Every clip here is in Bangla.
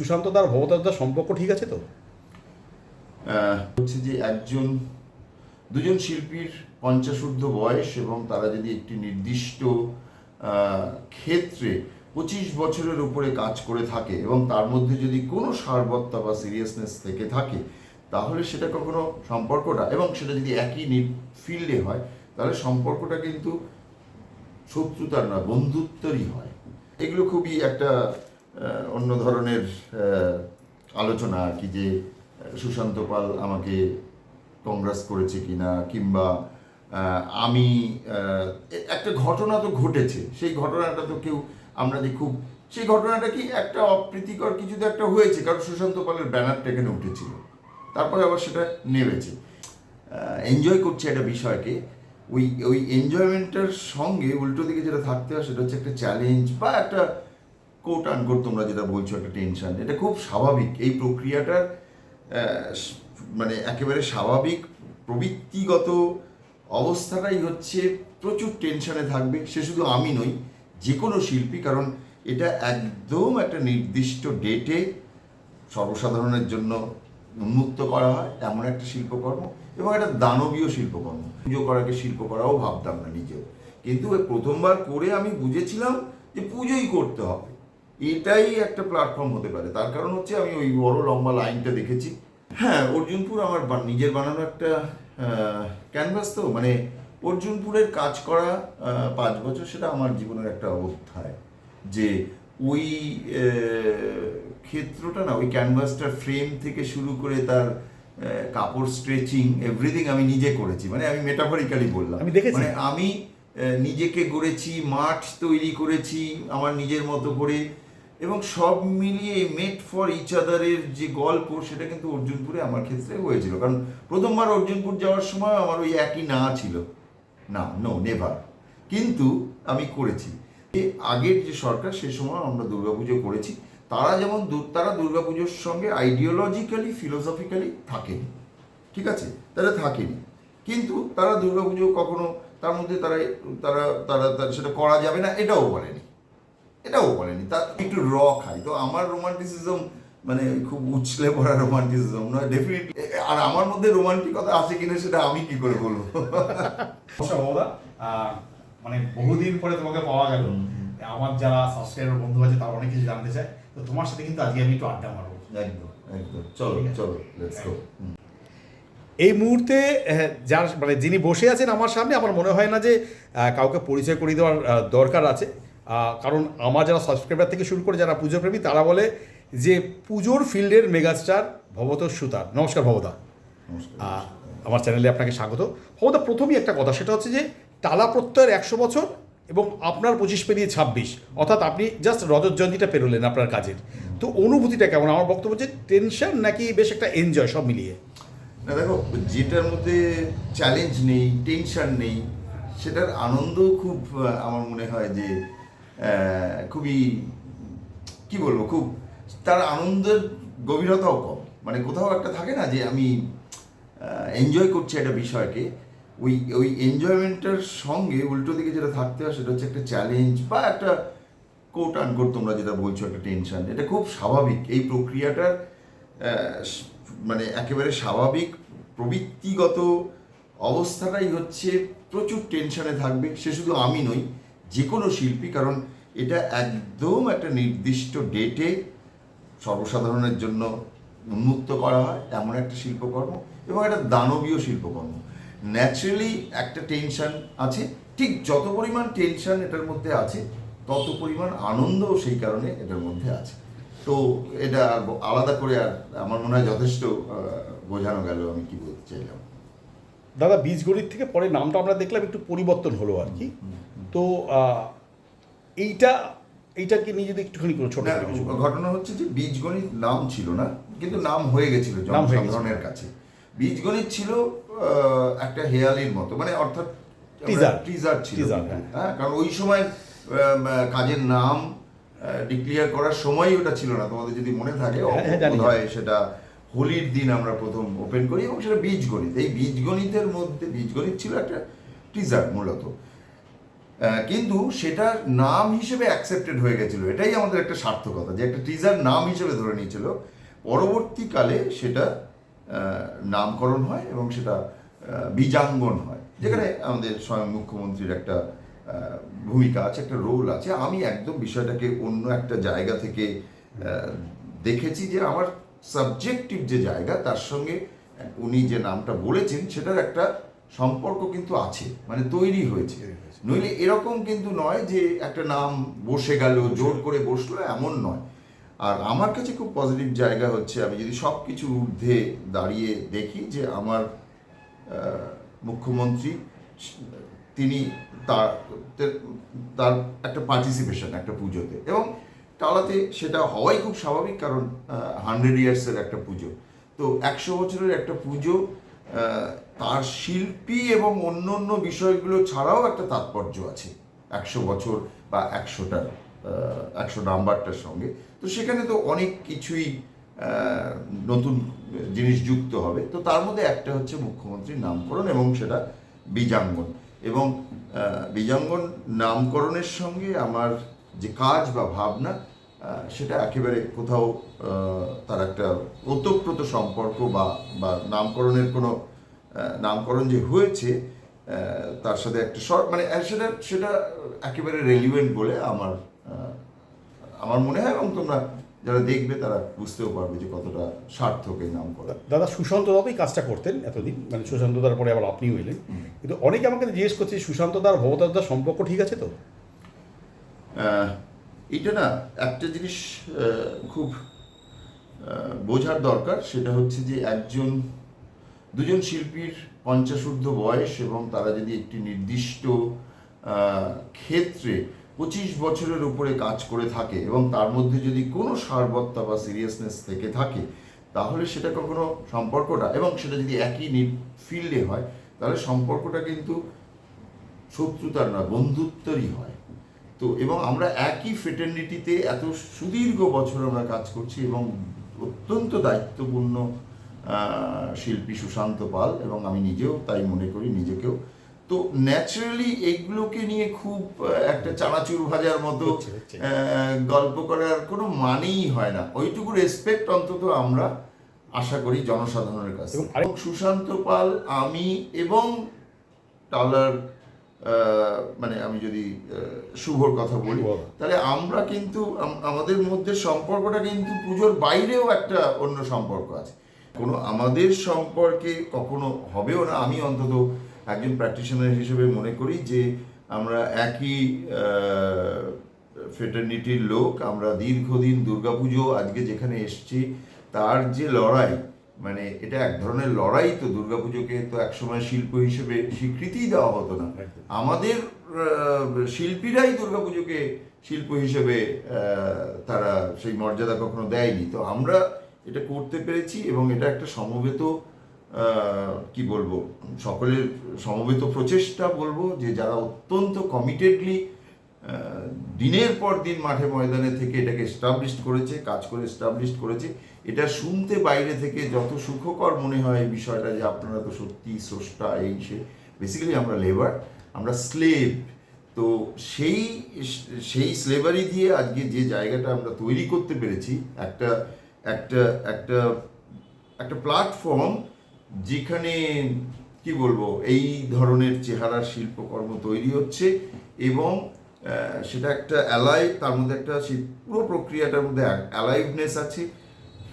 সুশান্ত দার ভবতার সম্পর্ক ঠিক আছে তো? হচ্ছে যে একজন, দুজন শিল্পীর পঞ্চাশোর্ধ বয়স এবং তারা যদি একটি নির্দিষ্ট ক্ষেত্রে পঁচিশ বছরের উপরে কাজ করে থাকে এবং তার মধ্যে যদি কোনো সারবত্তা বা সিরিয়াসনেস থেকে থাকে, তাহলে সেটা কখনো সম্পর্কটা এবং সেটা যদি একই ফিল্ডে হয়, তাহলে সম্পর্কটা কিন্তু শত্রুতার না বন্ধুত্বরই হয়। এগুলো খুবই একটা অন্য ধরনের আলোচনা আর কি যে সুশান্ত পাল আমাকে কংগ্রেস করেছে কিনা, কিংবা আমি একটা ঘটনা তো ঘটেছে। সেই ঘটনাটা তো কেউ, আমরা যে খুব, সেই ঘটনাটা কি একটা অপ্রীতিকর কিছু তো একটা হয়েছে? কারণ সুশান্ত পালের ব্যানারটা এখানে উঠেছিল। তারপরে আবার সেটা নেমেছে। এনজয় করছে একটা বিষয়কে। ওই ওই এনজয়মেন্টের সঙ্গে উল্টো দিকে যেটা থাকতে হয়, সেটা হচ্ছে একটা চ্যালেঞ্জ বা একটা কোট আনকোট তোমরা যেটা বলছো, একটা টেনশন এটা খুব স্বাভাবিক। এই প্রক্রিয়াটার মানে একেবারে স্বাভাবিক, প্রবৃত্তিগত অবস্থাটাই হচ্ছে প্রচুর টেনশনে থাকবে। সে শুধু আমি নই যে কোনো শিল্পী, কারণ এটা একদম একটা নির্দিষ্ট ডেটে সর্বসাধারণের জন্য উন্মুক্ত করা হয় এমন একটা শিল্পকর্ম, এবং একটা দানবীয় শিল্পকর্ম। পুজো করাকে শিল্প করাও ভাবতাম না নিজেও। কিন্তু প্রথমবার করে আমি বুঝেছিলাম যে পুজোই করতে হবে। এটাই একটা প্ল্যাটফর্ম হতে পারে। তার কারণ হচ্ছে আমি ওই বড় লম্বা লাইনটা দেখেছি। হ্যাঁ অর্জুনপুর আমার নিজের বানানো একটা ক্যানভাস তো। মানে অর্জুনপুরের কাজ করা পাঁচ বছর সেটা আমার জীবনের একটা অধ্যায়। যে ওই ক্ষেত্রটা না ওই ক্যানভাসটার ফ্রেম থেকে শুরু করে তার কাপড় স্ট্রেচিং এভরিথিং আমি নিজে করেছি। মানে আমি মেটাফরিক্যালি বললাম। আমি দেখেছি। মানে আমি নিজেকে গড়েছি মাঠ তৈরি করেছি আমার নিজের মতো করে। এবং সব মিলিয়ে মেট ফর ইচ আদারের যে গল্প, সেটা কিন্তু অর্জুনপুরে আমার ক্ষেত্রে হয়েছিল। কারণ প্রথমবার অর্জুনপুর যাওয়ার সময় আমার ওই একই না ছিল। না নো নেভার কিন্তু আমি করেছি। এ আগের যে সরকার, সে সময় আমরা দুর্গাপুজো করেছি। তারা যেমন তারা দুর্গাপুজোর সঙ্গে আইডিওলজিক্যালি ফিলোসফিক্যালি থাকেনি। ঠিক আছে? তারা থাকেনি। কিন্তু তারা দুর্গাপুজো কখনো, তার মধ্যে তারা তারা তারা সেটা করা যাবে না, এটাও বলেনি। এটাও বলেনি। তা একটু র খাই। তো আমার রোমান্টিসিজম মানে খুব উছলে পড়া রোমান্টিসিজম নয় ডেফিনেটলি আর আমার মধ্যে রোমান্টিকতা আছে কিনা সেটা আমি কি করে বলব? মানে বহুদিন পরে তোমাকে পাওয়া গেল। আমার যারা সাবস্ক্রাইবার বন্ধু আছে তারা অনেক কিছু জানতে চায়। তো তোমার সাথে কিন্তু আজকে আমি একটু আড্ডা মারবো। একদম একদম। চলো চলো লেটস গো এই মুহূর্তে যার মানে যিনি বসে আছেন আমার সামনে আমার মনে হয় না যে আহ, কাউকে পরিচয় করিয়ে দেওয়ার দরকার আছে। কারণ আমার যারা সাবস্ক্রাইবার থেকে শুরু করে যারা পুজো প্রেমী তারা বলে যে পুজোর ফিল্ডের মেগাস্টার ভবত সুতার। নমস্কার ভবদা আমার চ্যানেলে আপনাকে স্বাগত। ভবদা প্রথমেই একটা কথা সেটা হচ্ছে যে টালা প্রত্যয়ের একশো বছর এবং আপনার পঁচিশ পেরিয়ে ছাব্বিশ। অর্থাৎ আপনি জাস্ট রজত জয়ন্তীটা পেরোলেন আপনার কাজের। তো অনুভূতিটা কেমন? আমার বক্তব্য যে টেনশন নাকি বেশ একটা এনজয় সব মিলিয়ে? না দেখো যেটার মধ্যে চ্যালেঞ্জ নেই টেনশন নেই সেটার আনন্দ খুব আমার মনে হয় যে খুবই, কি বলব, খুব, তার আনন্দের গভীরতাও কম। মানে কোথাও একটা থাকে না যে আমি এনজয় করছি একটা বিষয়কে, ওই ওই এনজয়মেন্টের সঙ্গে উল্টো দিকে যেটা থাকতে হয় সেটা হচ্ছে একটা চ্যালেঞ্জ বা একটা কোট আনকোট তোমরা যেটা বলছো, একটা টেনশন এটা খুব স্বাভাবিক। এই প্রক্রিয়াটার মানে একেবারে স্বাভাবিক, প্রবৃত্তিগত অবস্থাটাই হচ্ছে প্রচুর টেনশনে থাকবে। সে শুধু আমি নই যে কোনো শিল্পী কারণ এটা একদম একটা নির্দিষ্ট ডেটে সর্বসাধারণের জন্য উন্মুক্ত করা হয় এমন একটা শিল্পকর্ম এবং একটা দানবীয় শিল্পকর্ম। ন্যাচারালি একটা টেনশন আছে ঠিক যত পরিমাণ টেনশন এটার মধ্যে আছে তত পরিমাণ আনন্দও সেই কারণে এটার মধ্যে আছে। তো এটা আলাদা করে আর আমার মনে হয় যথেষ্ট বোঝানো গেল আমি কি বলতে চাইলাম। দাদা বীজগণিত থেকে পরে নামটা আমরা দেখলাম একটু পরিবর্তন হলো আর কি। তো এইটা এইটাকে নিয়ে যদি একটুখানি করে ছোট। ঘটনা হচ্ছে যে বীজগণিত নাম ছিল না কিন্তু নাম হয়ে গেছিল জনসাধারণের কাছে বীজগণিত ছিল একটা হেয়ালির মতো মানে অর্থাৎ Teaser. টিজার ছিল হ্যাঁ। হ্যাঁ কারণ ওই সময় কাজের নাম ডিক্লিয়ার করার সময় ওটা ছিল না তোমাদের যদি মনে থাকে হ্যাঁ, হ্যাঁ, হয় সেটা হোলির দিন আমরা প্রথম ওপেন করি এবং সেটা বীজগণিত এই বীজগণিতের মধ্যে বীজগণিত ছিল একটা টিজার মূলত কিন্তু সেটার নাম হিসেবে অ্যাকসেপ্টেড হয়ে গেছিল। এটাই আমাদের একটা সার্থকতা, যে একটা টিজার নাম হিসেবে ধরে নিয়েছিল। পরবর্তীকালে সেটা নামকরণ হয় এবং সেটা বীজাঙ্গন হয়। যেখানে আমাদের স্বয়ং মুখ্যমন্ত্রীর একটা ভূমিকা আছে, একটা রোল আছে। আমি একদম বিষয়টাকে অন্য একটা জায়গা থেকে দেখেছি যে আমার সাবজেক্টিভ যে জায়গা, তার সঙ্গে উনি যে নামটা বলেছেন, সেটার একটা সম্পর্ক কিন্তু আছে মানে তৈরি হয়েছে। নইলে এরকম কিন্তু নয় যে একটা নাম বসে গেল জোর করে বসল এমন নয়। আর আমার কাছে খুব পজিটিভ জায়গা হচ্ছে আমি যদি সব কিছু ঊর্ধ্বে দাঁড়িয়ে দেখি যে আমার মুখ্যমন্ত্রী তিনি তার তার একটা পার্টিসিপেশন একটা পুজোতে। এবং টালাতে সেটা হওয়াই খুব স্বাভাবিক কারণ হান্ড্রেড ইয়ার্সের একটা পুজো। তো একশো বছরের একটা পুজো তার শিল্পী এবং অন্য অন্য বিষয়গুলো ছাড়াও একটা তাৎপর্য আছে একশো বছর বা একশোটার একশো নাম্বারটার সঙ্গে। তো সেখানে তো অনেক কিছুই নতুন জিনিস যুক্ত হবে। তো তার মধ্যে একটা হচ্ছে মুখ্যমন্ত্রীর নামকরণ এবং সেটা বীজাঙ্গন। এবং বীজাঙ্গন নামকরণের সঙ্গে আমার যে কাজ বা ভাবনা সেটা একেবারে কোথাও তার একটা ওতপ্রোত সম্পর্ক বা বা নামকরণের কোনো নামকরণ যে হয়েছে তার সাথে একটা শর্ট মানে সেটা সেটা একেবারে রেলিভেন্ট বলে আমার আমার মনে হয় এবং তোমরা যারা দেখবে তারা বুঝতেও পারবে যে কতটা সার্থক এই নামকরণ। দাদা সুশান্ত দাদাই কাজটা করতেন এতদিন মানে সুশান্ত দার পরে আবার আপনিও এলেন। কিন্তু অনেকে আমাকে জিজ্ঞেস করছে সুশান্ত দার ভবতার সম্পর্ক ঠিক আছে তো? এটা না একটা জিনিস খুব বোঝার দরকার, সেটা হচ্ছে যে একজন, দুজন শিল্পীর পঞ্চাশোর্ধ বয়স এবং তারা যদি একটি নির্দিষ্ট ক্ষেত্রে পঁচিশ বছরের উপরে কাজ করে থাকে এবং তার মধ্যে যদি কোনো সারবত্তা বা সিরিয়াসনেস থেকে থাকে, তাহলে সেটা কখনো সম্পর্কটা এবং সেটা যদি একই ফিল্ডে হয়, তাহলে সম্পর্কটা কিন্তু শত্রুতার না, বন্ধুত্বরই হয়। তো এবং আমরা একই ফেটার্নিটিতে এত সুদীর্ঘ বছর আমরা কাজ করছি এবং অত্যন্ত দায়িত্বপূর্ণ শিল্পী সুশান্ত পাল এবং আমি নিজেও তাই মনে করি নিজেকেও। তো ন্যাচারালি এইগুলোকে নিয়ে খুব একটা চানাচুর ভাজার মতো গল্প করার কোনো মানেই হয় না। ওইটুকু রেসপেক্ট অন্তত আমরা আশা করি জনসাধারণের কাছে এবং সুশান্ত পাল আমি এবং টালার আহ, মানে আমি যদি শুভর কথা বলি তাহলে আমরা কিন্তু আমাদের মধ্যে সম্পর্কটা কিন্তু পুজোর বাইরেও একটা অন্য সম্পর্ক আছে। কোনো আমাদের সম্পর্কে কখনো হবেও না। আমি অন্তত একজন প্র্যাকটিশনার হিসেবে মনে করি যে আমরা একই ফেটার্নিটির লোক আমরা দীর্ঘদিন দুর্গাপুজো আজকে যেখানে এসছি তার যে লড়াই মানে এটা এক ধরনের লড়াই তো দুর্গাপুজোকে তো একসময় শিল্প হিসেবে স্বীকৃতিই দেওয়া হতো না। আমাদের শিল্পীরাই দুর্গাপুজোকে শিল্প হিসেবে তারা সেই মর্যাদা কখনো দেয়নি। তো আমরা এটা করতে পেরেছি এবং এটা একটা সমবেত কি বলব সকলের সমবেত প্রচেষ্টা বলব যে যারা অত্যন্ত কমিটেডলি দিনের পর দিন মাঠে ময়দানে থেকে এটাকে এস্টাবলিশ করেছে কাজ করে এস্টাবলিশ করেছে এটা শুনতে বাইরে থেকে যত সুখকর মনে হয় বিষয়টা যে আপনারা তো সত্যি স্রষ্টা, এই সে বেসিক্যালি আমরা লেবার আমরা স্লেভ তো সেই সেই স্লেভারি দিয়ে আজকে যে জায়গাটা আমরা তৈরি করতে পেরেছি, একটা একটা একটা একটা প্ল্যাটফর্ম যেখানে কি বলব, এই ধরনের চেহারার শিল্পকর্ম তৈরি হচ্ছে এবং সেটা একটা অ্যালাইভ তার মধ্যে একটা সেই পুরো প্রক্রিয়াটার মধ্যে অ্যালাইভনেস আছে।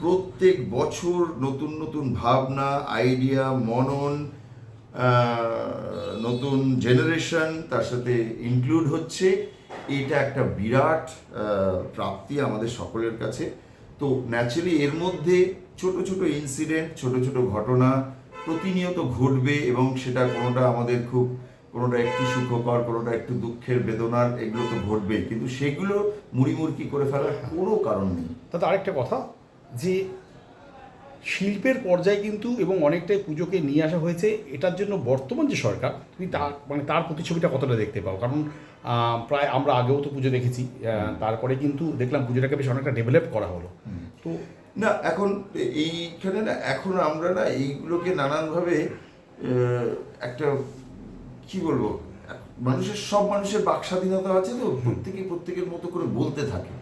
প্রত্যেক বছর নতুন নতুন ভাবনা আইডিয়া মনন নতুন জেনারেশন তার সাথে ইনক্লুড হচ্ছে। এটা একটা বিরাট প্রাপ্তি আমাদের সকলের কাছে। তো ন্যাচারালি এর মধ্যে ছোট ছোট ইনসিডেন্ট ছোট ছোট ঘটনা প্রতিনিয়ত ঘটবে এবং সেটা কোনোটা আমাদের খুব, কোনোটা একটু সুখকর, কোনোটা একটু দুঃখের বেদনার, এগুলো তো ঘটবেই। কিন্তু সেগুলো মুড়িমুড়কি করে ফেলার কোনো কারণ নেই। তাতে আরেকটা কথা। যে শিল্পের পর্যায়ে কিন্তু এবং অনেকটাই পুজোকে নিয়ে আসা হয়েছে এটার জন্য বর্তমান যে সরকার তুমি তার মানে তার প্রতিছবিটা কতটা দেখতে পাও? কারণ প্রায় আমরা আগেও তো পুজো দেখেছি তারপরে কিন্তু দেখলাম পুজোটাকে বেশ অনেকটা ডেভেলপ করা হলো। তো না এখন এইখানে না এখন আমরা না এইগুলোকে নানানভাবে একটা কি বলব মানুষের সব মানুষের বাক স্বাধীনতা আছে তো প্রত্যেকে প্রত্যেকের মতো করে বলতে থাকে।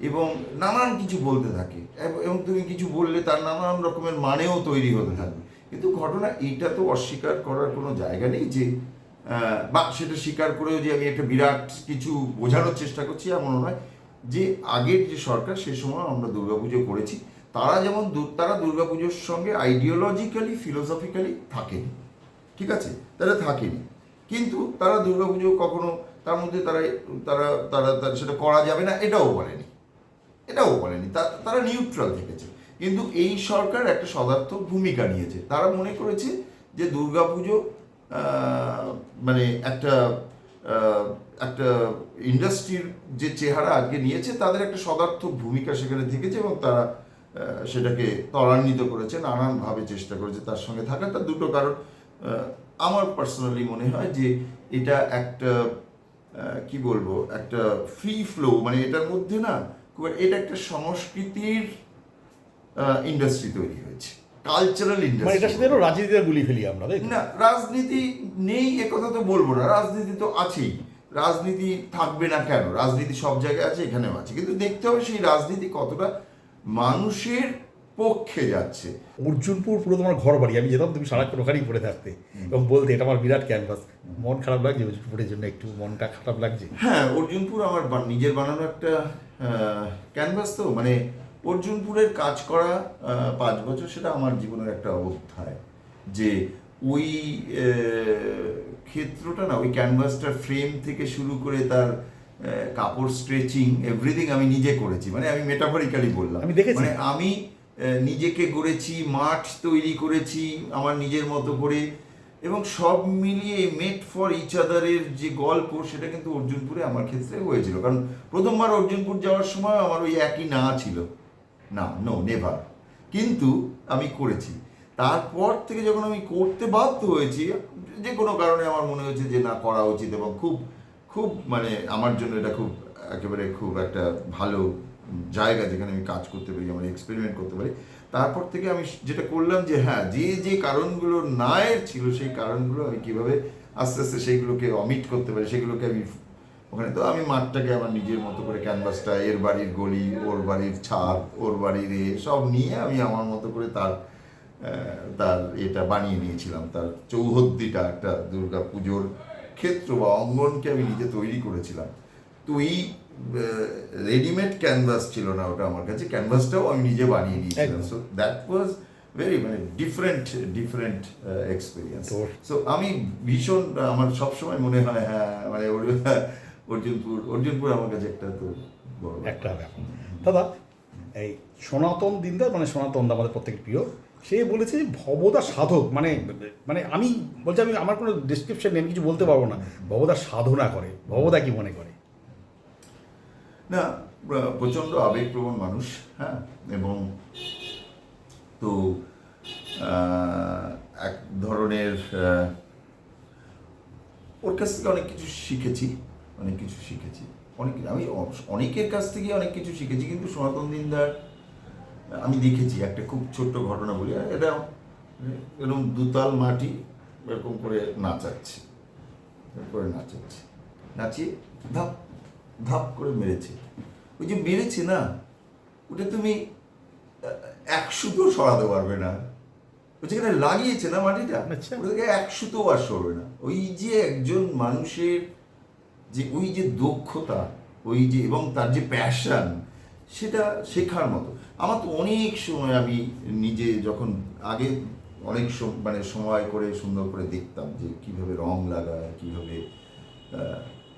এবং নানান কিছু বলতে থাকে। এব- তুমি কিছু বললে তার নানান রকমের মানেও তৈরি হতে থাকবে কিন্তু ঘটনা এইটা তো অস্বীকার করার কোনো জায়গা নেই যে বা সেটা স্বীকার করেও যে আমি একটা বিরাট কিছু বোঝানোর চেষ্টা করছি এমন নয়। যে আগের যে সরকার সে সময় আমরা দুর্গাপুজো করেছি, তারা যেমন তারা দুর্গাপুজোর সঙ্গে আইডিওলজিক্যালি ফিলোসফিক্যালি থাকেনি। ঠিক আছে? তারা থাকেনি। কিন্তু তারা দুর্গাপুজো কখনো তার মধ্যে তারা তারা তারা সেটা করা যাবে না, এটাও বলেনি। এটাও বলেনি। তারা নিউট্রাল থেকেছে। কিন্তু এই সরকার একটা সদার্থক ভূমিকা নিয়েছে। তারা মনে করেছে যে দুর্গাপুজো মানে একটা একটা ইন্ডাস্ট্রির যে চেহারা আজকে নিয়েছে, তাদের একটা সদার্থক ভূমিকা সেখানে থেকেছে এবং তারা সেটাকে ত্বরান্বিত করেছে, নানানভাবে চেষ্টা করেছে তার সঙ্গে থাকা তার দুটো কারণ আমার পার্সোনালি মনে হয় যে এটা একটা কি বলব, একটা ফ্রি ফ্লো মানে এটার মধ্যে না এটা একটা সংস্কৃতির ইন্ডাস্ট্রি তৈরি হয়েছে। কালচারাল মানে এটার সাথে ইন্ডাস্ট্রি রাজনীতিটা গুলি ফেলি আমরা না রাজনীতি নেই একথা তো বলব না। রাজনীতি তো আছেই। রাজনীতি থাকবে না কেন? রাজনীতি সব জায়গায় আছে এখানেও আছে। কিন্তু দেখতে হবে সেই রাজনীতি কতটা মানুষের পক্ষে যাচ্ছে। অর্জুনপুর পুরো তোমার ঘর বাড়ি আমি যেতাম তুমি সারাক্ষণ ওখানেই পড়ে থাকতে। এবং বলতে এটা আমার বিরাট ক্যানভাস মন খারাপ লাগছে অর্জুনপুরের জন্য একটু মনটা খারাপ লাগছে। হ্যাঁ অর্জুনপুর আমার নিজের বানানো একটা ক্যানভাস তো। মানে অর্জুনপুরের কাজ করা পাঁচ বছর সেটা আমার জীবনের একটা অধ্যায়। যে ওই ক্ষেত্রটা না ওই ক্যানভাসটার ফ্রেম থেকে শুরু করে তার কাপড় স্ট্রেচিং এভরিথিং আমি নিজে করেছি। মানে আমি মেটাফরিক্যালি বললাম। আমি দেখেছি। মানে আমি নিজেকে গড়েছি, মাঠ তৈরি করেছি আমার নিজের মতো করে। এবং সব মিলিয়ে মেট ফর ইচ আদারের যে গল্প, সেটা কিন্তু অর্জুনপুরে আমার ক্ষেত্রে হয়েছিল। কারণ প্রথমবার অর্জুনপুর যাওয়ার সময় আমার ওই একই না ছিল। না নো নেভার কিন্তু আমি করেছি। তারপর থেকে যখন আমি করতে বাধ্য হয়েছি, যে কোনো কারণে আমার মনে হয়েছে যে না, করা উচিত এবং খুব খুব মানে আমার জন্য এটা খুব, একেবারে খুব একটা ভালো জায়গা যেখানে আমি কাজ করতে পারি, আমার এক্সপেরিমেন্ট করতে পারি, তারপর থেকে আমি যেটা করলাম যে হ্যাঁ যে যে কারণগুলো নায়ের ছিল, সেই কারণগুলো আমি কীভাবে আস্তে আস্তে সেইগুলোকে অমিট করতে পারি, সেগুলোকে আমি ওখানে, তো আমি মাঠটাকে আমার নিজের মতো করে ক্যানভাসটা এর বাড়ির গলি, ওর বাড়ির ছাদ, ওর বাড়ির এ, সব নিয়ে আমি আমার মতো করে তার তার এটা বানিয়ে নিয়েছিলাম, তার চৌহদ্দিটা একটা দুর্গা পুজোর ক্ষেত্র বা অঙ্গনকে আমি নিজে তৈরি করেছিলাম। তো এই রেডিমেড ক্যানভাস ছিল না ওটা আমার কাছে। ক্যানভাসটাও আমি নিজে বানিয়ে নিয়েছিলাম। সো দ্যাট ওয়াজ ভেরি মানে ডিফারেন্ট ডিফারেন্ট এক্সপিরিয়েন্স সো আমি ভীষণ আমার সবসময় মনে হয় হ্যাঁ মানে অর্জুনপুর অর্জুনপুর আমার কাছে একটা তো বড় একটা ব্যাপার। দাদা এই সনাতন দিনদার মানে সনাতন দা আমাদের প্রত্যেকের প্রিয় সে বলেছে যে ভবদা সাধক মানে মানে আমি বলছি আমি আমার কোনো ডিসক্রিপশন নেই আমি কিছু বলতে পারব না। ভবদা সাধনা করে। ভবদা কি মনে করে? না প্র- প্রচণ্ড আবেগপ্রবণ মানুষ হ্যাঁ এবং তো এক ধরনের ওর কাছ থেকে অনেক কিছু শিখেছি, অনেক কিছু শিখেছি। অনেক, আমি অনেকের কাছ থেকে অনেক কিছু শিখেছি, কিন্তু সনাতন দিনদার, আমি দেখেছি একটা খুব ছোট্ট ঘটনা বলি এটা এরকম দুতাল মাটি, এরকম করে নাচাচ্ছে করে নাচাচ্ছে। নাচিয়ে, ধাপ ধাপ করে মেরেছে। ওই যে মেরেছে না ওটা তুমি আহ, এক সুতো সরাতে পারবে না। ও যেখানে লাগিয়েছে না মাটিটা আচ্ছা। ওটা থেকে এক সুতো আর সরবে না। ওই যে একজন মানুষের যে ওই যে দক্ষতা ওই যে এবং তার যে প্যাশন সেটা শেখার মতো। আমার তো অনেক সময় আমি নিজে যখন আগে অনেক মানে সময় করে সুন্দর করে দেখতাম যে কীভাবে রং লাগায় কীভাবে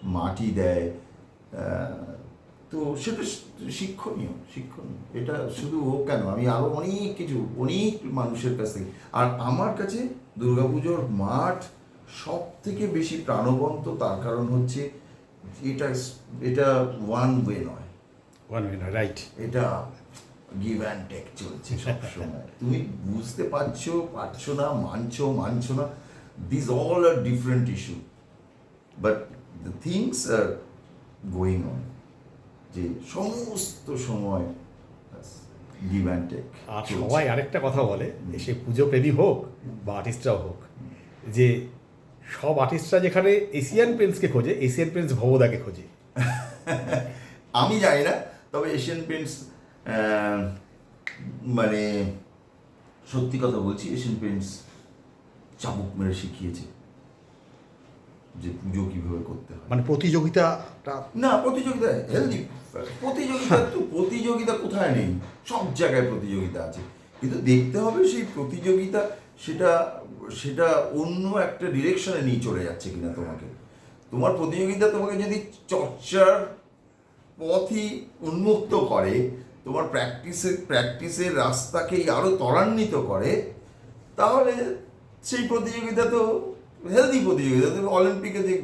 মাটি দেয় তো সেটা শিক্ষণীয় শিক্ষণীয়। এটা শুধু ও কেন আমি আরও অনেক কিছু অনেক মানুষের কাছ থেকে। আর আমার কাছে দুর্গাপুজোর মাঠ সব থেকে বেশি প্রাণবন্ত তার কারণ হচ্ছে এটা এটা ওয়ান ওয়ে নয়। ওয়ান মিনিট রাইট এটা গিভ অ্যান্ড টেক চলছে সবসময়। তুমি বুঝতে পারছ পারছ না মানছো মানছো না this all are different issue but the things are going on যে সমস্ত সময় গিভ অ্যান্ড টেক আর সবাই আরেকটা কথা বলে সে পুজো প্রেমী হোক বা আর্টিস্টরাও হোক যে সব আর্টিস্টরা যেখানে এশিয়ান প্রিন্সকে খোঁজে এশিয়ান পেন্টস ভবদাকে খোঁজে। আমি জানি না তবে এশিয়ান পেন্টস মানে সত্যি কথা বলছি এশিয়ান পেন্টস চাবুক মেরে শিখিয়েছে। যে পুজো কীভাবে করতে হয়? মানে প্রতিযোগিতাটা না প্রতিযোগিতা হেলদি প্রতিযোগিতা তো প্রতিযোগিতা কোথায় নেই? সব জায়গায় প্রতিযোগিতা আছে। কিন্তু দেখতে হবে সেই প্রতিযোগিতা সেটা সেটা অন্য একটা ডিরেকশনে নিয়ে চলে যাচ্ছে কিনা তোমাকে। তোমার প্রতিযোগিতা তোমাকে যদি চর্চার পথই উন্মুক্ত করে তোমার প্র্যাকটিসের প্র্যাকটিসের রাস্তাকেই আরও ত্বরান্বিত করে তাহলে সেই প্রতিযোগিতা তো হেলদি প্রতিযোগিতা তুমি অলিম্পিকে যে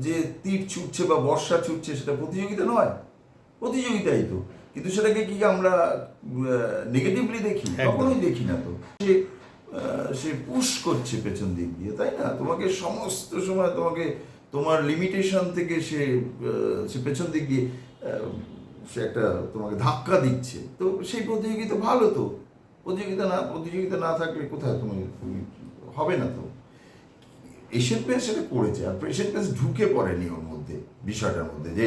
যে তীর ছুটছে বা বর্ষা ছুটছে সেটা প্রতিযোগিতা নয়। প্রতিযোগিতাই তো। কিন্তু সেটাকে কি আমরা নেগেটিভলি দেখি। কখনোই দেখি না তো। সে সে পুশ করছে পেছন দিক দিয়ে তাই না? তোমাকে সমস্ত সময় তোমাকে তোমার লিমিটেশন থেকে সে সে পেছন দিক দিয়ে সে একটা তোমাকে ধাক্কা দিচ্ছে। তো সেই প্রতিযোগিতা ভালো তো। প্রতিযোগিতা না প্রতিযোগিতা না থাকলে কোথায় তুমি তুমি হবে না তো? এশিয়ান পেন্স সেটা করেছে, আর এশিয়ান পেন্স ঢুকে পড়েনি ওর মধ্যে, বিষয়টার মধ্যে, যে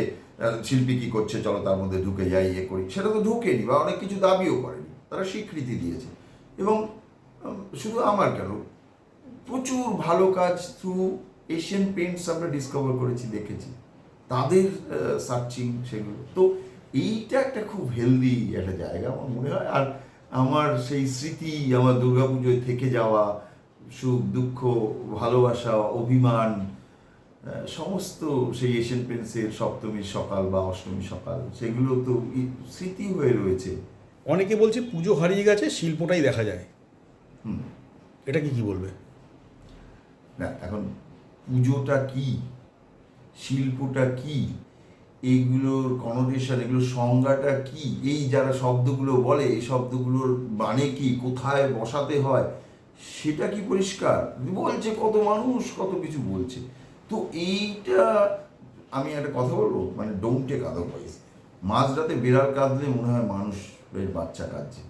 শিল্পী কি করছে, চলো তার মধ্যে ঢুকে যাই ইয়ে করি। সেটা তো ঢুকেনি বা অনেক কিছু দাবিও করেনি, তারা স্বীকৃতি দিয়েছে। এবং শুধু আমার কেন, প্রচুর ভালো কাজ থ্রু এশিয়ান পেন্টস আমরা ডিসকভার করেছি, দেখেছি। তাদের সার্চিং সেগুলো। তো এইটা একটা খুব হেলদি একটা জায়গা আমার মনে হয়। আর আমার সেই স্মৃতি, আমার দুর্গাপুজোয় থেকে যাওয়া সুখ দুঃখ ভালোবাসা অভিমান সমস্ত সেই এশিয়ান পেন্সের সপ্তমীর সকাল বা অষ্টমী সকাল সেগুলো তো স্মৃতি হয়ে রয়েছে। অনেকে বলছে পুজো হারিয়ে গেছে শিল্পটাই দেখা যায়। হুম। এটা কি কি বলবে? না এখন পুজোটা কি? শিল্পটা কি? এইগুলোর কনোটেশন এগুলোর সংজ্ঞাটা কি? এই যারা শব্দগুলো বলে এই শব্দগুলোর মানে কি? কোথায় বসাতে হয়? সেটা কি পরিষ্কার? বলছে, কত মানুষ, কত কিছু বলছে। তো এইটা আমি একটা কথা বলব? মানে ডোন্ট টেক আদারওয়াইজ মাঝরাতে বিড়াল কাঁদলে মনে হয় মানুষের বাচ্চা কাঁদছে।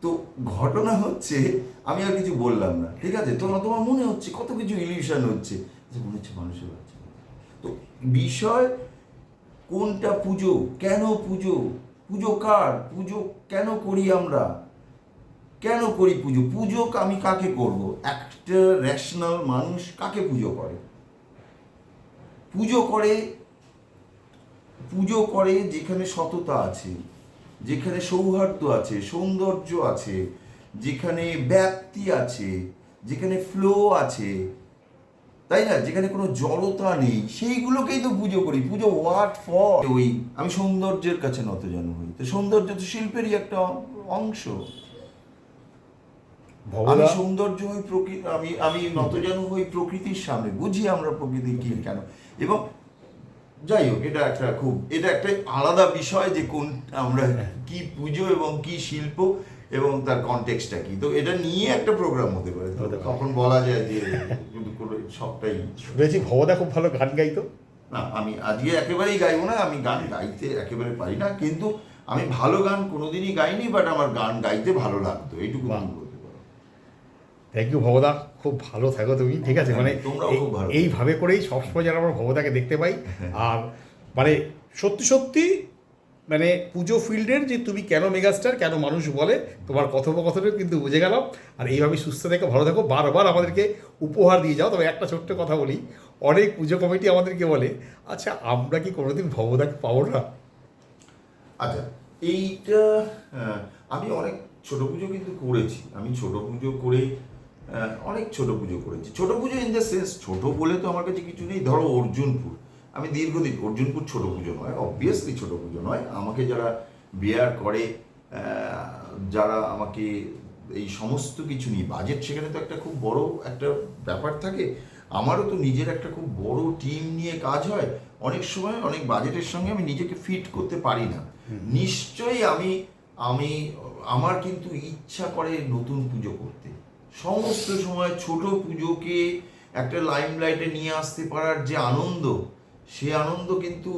তো ঘটনা হচ্ছে, আমি আর কিছু বললাম না, ঠিক আছে? তোমার তোমার মনে হচ্ছে, কত কিছু ইলিউশন হচ্ছে। যে মনে হচ্ছে মানুষের বাচ্চা তো বিষয়, কোনটা পুজো? কেন পুজো? পুজো কার? পুজো কেন করি আমরা? কেন করি পুজো? পুজো আমি কাকে করব? একটা রেশনাল মানুষ কাকে পুজো করে? পুজো করে পুজো করে যেখানে সততা আছে, যেখানে সৌহার্দ্য আছে, সৌন্দর্য আছে, যেখানে ব্যাপ্তি আছে, যেখানে ফ্লো আছে, তাই না? যেখানে কোনো জড়তা নেই, সেইগুলোকেই তো পুজো করি। পুজো হোয়াট ফর ওই আমি সৌন্দর্যের কাছে নত নতজন হই। তো সৌন্দর্য তো শিল্পেরই একটা অংশ। আমি সৌন্দর্য হই প্রকৃতি আমি আমি নতজন হই প্রকৃতির সামনে। বুঝি আমরা প্রকৃতি কি কেন? এবং যাই হোক এটা একটা খুব এটা একটা আলাদা বিষয় যে কোন আমরা কি পুজো এবং কি শিল্প এবং তার কনটেক্সটটা কি। তো এটা নিয়ে একটা প্রোগ্রাম হতে পারে। তখন বলা যায় যে সবটাই শুনেছি ভবদা খুব ভালো গান গাইতো। না আমি আজকে একেবারেই গাইবো না আমি গান গাইতে একেবারে পারি না। কিন্তু আমি ভালো গান কোনোদিনই গাইনি বাট আমার গান গাইতে ভালো লাগতো। এইটুকু বাহ। থ্যাংক ইউ ভবদা খুব ভালো থাকো তুমি। ঠিক আছে? মানে ভালো। এইভাবে করেই সবসময় যেন আমরা ভবদাকে দেখতে পাই। আর মানে সত্যি সত্যি মানে পুজো ফিল্ডের যে তুমি কেন মেগাস্টার কেন মানুষ বলে তোমার কথোপকথনে কিন্তু বুঝে গেলাম। আর এইভাবে সুস্থ থেকো ভালো থাকো। বারবার আমাদেরকে উপহার দিয়ে যাও। তবে একটা ছোট্ট কথা বলি অনেক পুজো কমিটি আমাদেরকে বলে আচ্ছা আমরা কি কোনোদিন ভবদাকে পাবো না? আচ্ছা এইটা আহ, আমি অনেক ছোট পুজো কিন্তু করেছি। আমি ছোট পুজো করে অনেক ছোট পুজো করেছি। ছোট পুজো ইন দ্য সেন্স ছোট বলে তো আমার কাছে কিছু নেই। ধরো অর্জুনপুর। আমি দীর্ঘদিন অর্জুনপুর ছোট পুজো নয় অবভিয়াসলি ছোট পুজো নয়। আমাকে যারা বিয়ার করে যারা আমাকে এই সমস্ত কিছু নিয়ে বাজেট সেখানে তো একটা খুব বড় একটা ব্যাপার থাকে। আমারও তো নিজের একটা খুব বড় টিম নিয়ে কাজ হয়। অনেক সময় অনেক বাজেটের সঙ্গে আমি নিজেকে ফিট করতে পারি না। নিশ্চয়ই আমি আমি আমার কিন্তু ইচ্ছা করে নতুন পুজো করতে। সমস্ত সময় ছোট পুজোকে একটা লাইমলাইটে নিয়ে আসতে পারার যে আনন্দ, সে আনন্দ কিন্তু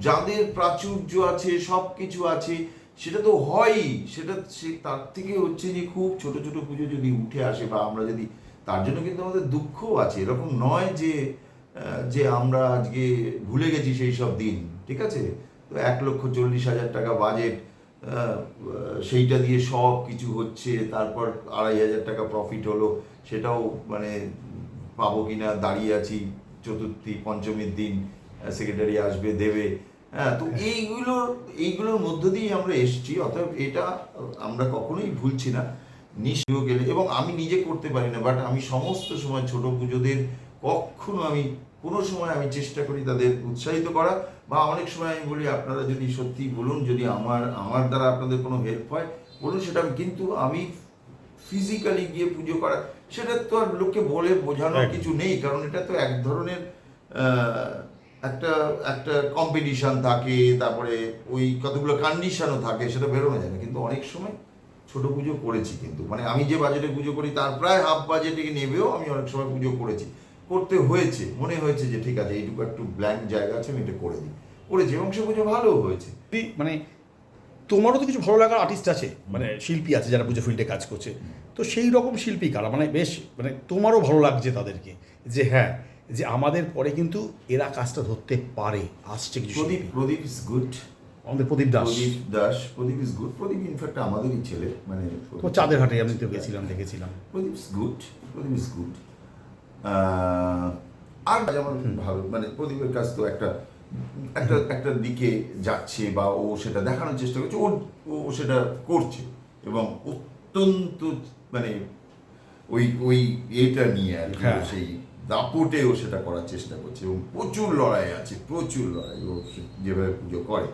যাদের প্রাচুর্য আছে সব কিছু আছে, সেটা তো হয়ই। সেটা সে তার থেকে হচ্ছে যে খুব ছোট ছোট পুজো যদি উঠে আসে বা আমরা যদি, তার জন্য কিন্তু আমাদের দুঃখও আছে। এরকম নয় যে যে আমরা আজকে ভুলে গেছি সেই সব দিন, ঠিক আছে? তো এক লক্ষ চল্লিশ হাজার টাকা বাজেট সেইটা দিয়ে সব কিছু হচ্ছে তারপর আড়াই হাজার টাকা প্রফিট হলো সেটাও মানে পাবো কি না দাঁড়িয়ে আছি চতুর্থী পঞ্চমীর দিন সেক্রেটারি আসবে দেবে। হ্যাঁ তো এইগুলোর এইগুলোর মধ্য দিয়েই আমরা এসেছি অতএব এটা আমরা কখনোই ভুলছি না। নিশ্চয় গেলে এবং আমি নিজে করতে পারি না বাট আমি সমস্ত সময় ছোট পুজোদের কখনো আমি কোনো সময় আমি চেষ্টা করি তাদের উৎসাহিত করা। বা অনেক সময় আমি বলি আপনারা যদি সত্যি বলুন যদি আমার আমার দ্বারা আপনাদের কোনো হেল্প হয় বলুন সেটা কিন্তু আমি ফিজিক্যালি গিয়ে পুজো করা সেটা তো আর লোককে বলে বোঝানোর কিছু নেই কারণ এটা তো এক ধরনের একটা একটা কম্পিটিশান থাকে তারপরে ওই কতগুলো কন্ডিশনও থাকে সেটা বেরোনো যায় না। কিন্তু অনেক সময় ছোট পুজো করেছি কিন্তু। মানে আমি যে বাজেটে পুজো করি তার প্রায় হাফ বাজেটে নেবেও আমি অনেক সময় পুজো করেছি। করতে হয়েছে মনে হয়েছে যে ঠিক আছে এইটুকু একটু ব্ল্যাঙ্ক জায়গা আছে আমি এটা করে দিই। করেছি এবং সে পুজো ভালোও হয়েছে। মানে তোমারও তো কিছু ভালো লাগার আর্টিস্ট আছে মানে শিল্পী আছে যারা পুজো ফিল্ডে কাজ করছে। তো সেই রকম শিল্পী কারা? মানে বেশ মানে তোমারও ভালো লাগছে তাদেরকে যে হ্যাঁ যে আমাদের পরে কিন্তু এরা কাজটা ধরতে পারে আসছে কিছু প্রদীপ প্রদীপ ইজ গুড আমাদের Pradip Das. Pradip Das Pradip is good Pradip in fact আমাদেরই ছেলে মানে তো চাঁদের হাটে আমি তো গেছিলাম দেখেছিলাম। Pradip is good Pradip is good আর যেমন ভালো মানে প্রদীপের কাছ তো একটা একটা একটা দিকে যাচ্ছে বা ও সেটা দেখানোর চেষ্টা করছে ওর ও সেটা করছে এবং অত্যন্ত মানে ওই ওই এটা নিয়ে আর কি হ্যাঁ। সেই দাপটে ও সেটা করার চেষ্টা করছে এবং প্রচুর লড়াই আছে প্রচুর লড়াই ও যেভাবে পুজো করে।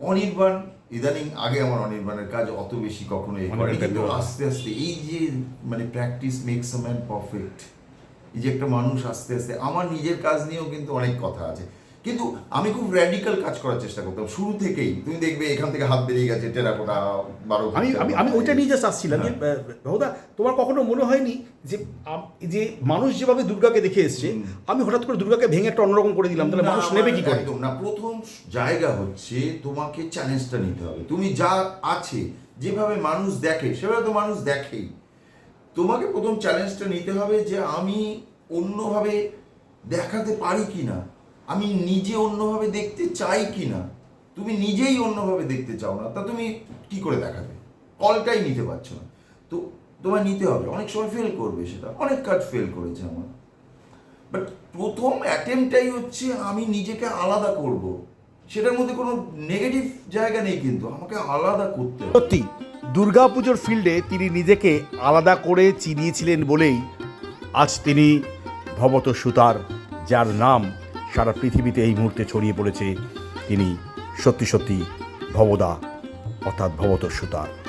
অনির্বাণ ইদানিং আগে আমার অনির্বাণের কাজ অত বেশি কখনো এ করে কিন্তু আস্তে আস্তে এই যে মানে practice makes a man perfect এই যে একটা মানুষ আস্তে আস্তে আমার নিজের কাজ নিয়েও কিন্তু অনেক কথা আছে। কিন্তু আমি খুব র্যাডিক্যাল কাজ করার চেষ্টা করতাম শুরু থেকেই। তুমি দেখবে এখান থেকে হাত বেরিয়ে গেছে টেরাকোটা বারো আমি আমি আমি ওইটা নিয়ে জাস্ট আসছিলাম যে হ্যাঁ। বহুদা তোমার কখনো মনে হয়নি যে যে মানুষ যেভাবে দুর্গাকে দেখে এসছে আমি হঠাৎ করে দুর্গাকে ভেঙে একটা অন্যরকম করে দিলাম তাহলে মানুষ নেবে কি করে? না প্রথম জায়গা হচ্ছে তোমাকে চ্যালেঞ্জটা নিতে হবে। তুমি যা আছে যেভাবে মানুষ দেখে সেভাবে তো মানুষ দেখেই। তোমাকে প্রথম চ্যালেঞ্জটা নিতে হবে যে আমি অন্যভাবে দেখাতে পারি কি না আমি নিজে অন্যভাবে দেখতে চাই কি না তুমি নিজেই অন্যভাবে দেখতে চাও না, তা তুমি কি করে দেখাবে? কলটাই নিতে পারছ না। তো তোমায় নিতে হবে। অনেক সময় ফেল করবে সেটা। অনেক কাজ ফেল করেছে আমার। বাট প্রথম অ্যাটেম্পটাই হচ্ছে আমি নিজেকে আলাদা করব। সেটার মধ্যে কোনো নেগেটিভ জায়গা নেই কিন্তু। আমাকে আলাদা করতে সত্যি, দুর্গাপুজোর ফিল্ডে তিনি নিজেকে আলাদা করে চিনিয়েছিলেন বলেই আজ তিনি ভবত সুতার যার নাম সারা পৃথিবীতে এই মুহূর্তে ছড়িয়ে পড়েছে তিনি সত্যি সত্যি ভবদা অর্থাৎ ভবতর সুতার